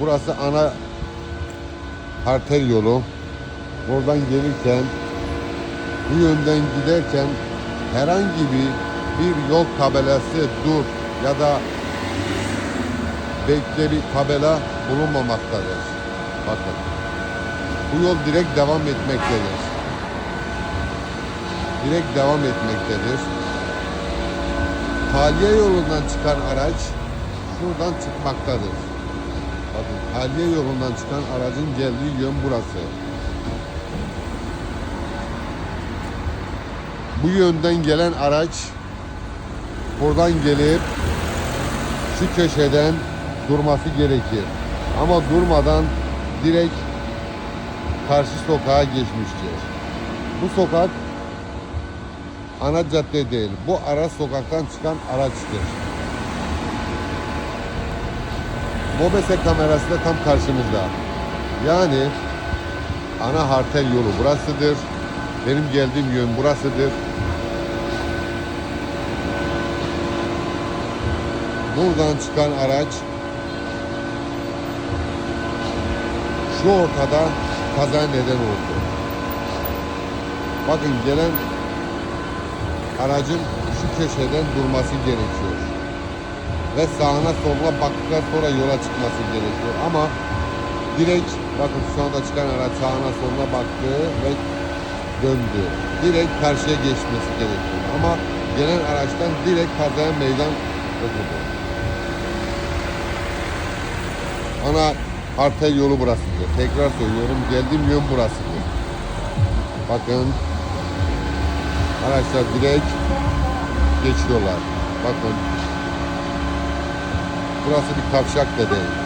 Burası ana arter yolu. Buradan gelirken bu yönden giderken herhangi bir bir yol tabelası dur ya da bekle bir tabela bulunmamaktadır. Bakın. Bu yol direkt devam etmektedir. Direkt devam etmektedir. Tahliye yolundan çıkan araç şuradan çıkmaktadır. Tahliye yolundan çıkan aracın geldiği yön burası. Bu yönden gelen araç buradan gelip şu köşeden durması gerekir. Ama durmadan direkt karşı sokağa geçmiştir. Bu sokak ana cadde değil. Bu ara sokaktan çıkan araçtır. Mobese kamerası da tam karşımızda. Yani ana hartel yolu burasıdır. Benim geldiğim yön burasıdır. Buradan çıkan araç şu ortada kaza neden oldu. Bakın gelen aracın şu köşeden durması gerekiyor. Ve sağına soluna baktıktan sonra yola çıkması gerekiyor. Ama direkt bakın şu anda çıkan araç sağına soluna baktı ve döndü. Direkt karşıya geçmesi gerekiyor. Ama gelen araçtan direkt kazaya meydan okudu. Ana arter yolu burasıdır. Tekrar söylüyorum geldiğim yön burasıdır. Bakın araçlar direkt geçiyorlar. Bakın burası bir kavşak da değil.